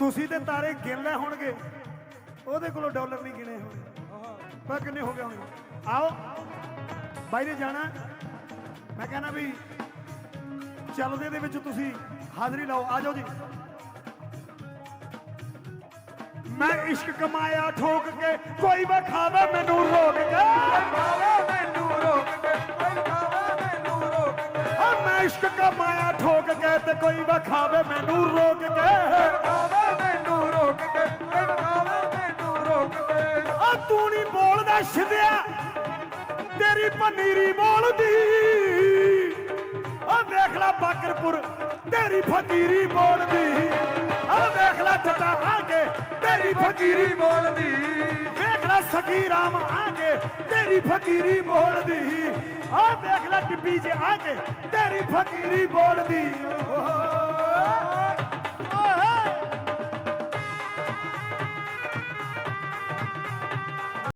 ਤੁਸੀਂ ਤੇ ਤਾਰੇ ਗਿਣ ਲੈ ਹੋਣਗੇ। ਉਹਦੇ ਕੋਲੋਂ ਡਾਲਰ ਨਹੀਂ ਗਿਣੇ ਹੋਣੇ ਪਰ ਕਿੰਨੇ ਹੋ ਗਏ ਹੋਣਗੇ? ਆਓ। ਬਾਈ ਨੇ ਜਾਣਾ। ਮੈਂ ਕਹਿੰਦਾ ਵੀ ਚੱਲਦੇ ਦੇ ਵਿੱਚ ਤੁਸੀਂ ਹਾਜ਼ਰੀ ਲਾਓ। ਆ ਜਾਓ ਜੀ। ਮੈਂ ਇਸ਼ਕ ਕਮਾਇਆ ਠੋਕ ਕੇ, ਕੋਈ ਵਿਖਾਵੇ ਮੈਨੂੰ ਰੋਕ ਕੇ ਮੈਨੂੰ ਰੋਕ ਕੇ। ਮੈਨੂੰ ਰੋਕ ਕੇ ਆ ਮੈਂ ਇਸ਼ਕ ਕਮਾਇਆ ਠੋਕ ਕੇ ਤੇ ਕੋਈ ਵਿਖਾਵੇ ਮੈਨੂੰ ਰੋਕ ਕੇ। ਤੂੰ ਨਹੀਂ ਬੋਲਦਾ ਛਿਦਿਆ। ਤੇਰੀ ਪਨੀਰੀ ਬੋਲਦੀ। ਆ ਵੇਖ ਲੈ ਬਾਕਰਪੁਰ, ਤੇਰੀ ਫਕੀਰੀ ਬੋਲਦੀ। ਆ ਦੇਖ ਲੈ ਜੱਟਾ ਆ ਕੇ, ਤੇਰੀ ਫਕੀਰੀ ਬੋਲਦੀ। ਵੇਖ ਲੈ ਸਖੀ ਰਾਮ ਆ ਕੇ, ਤੇਰੀ ਫਕੀਰੀ ਬੋਲਦੀ। ਆ ਦੇਖ ਲੈ ਟਿੱਬੀ ਜੇ ਆ ਕੇ, ਤੇਰੀ ਫਕੀਰੀ ਬੋਲਦੀ।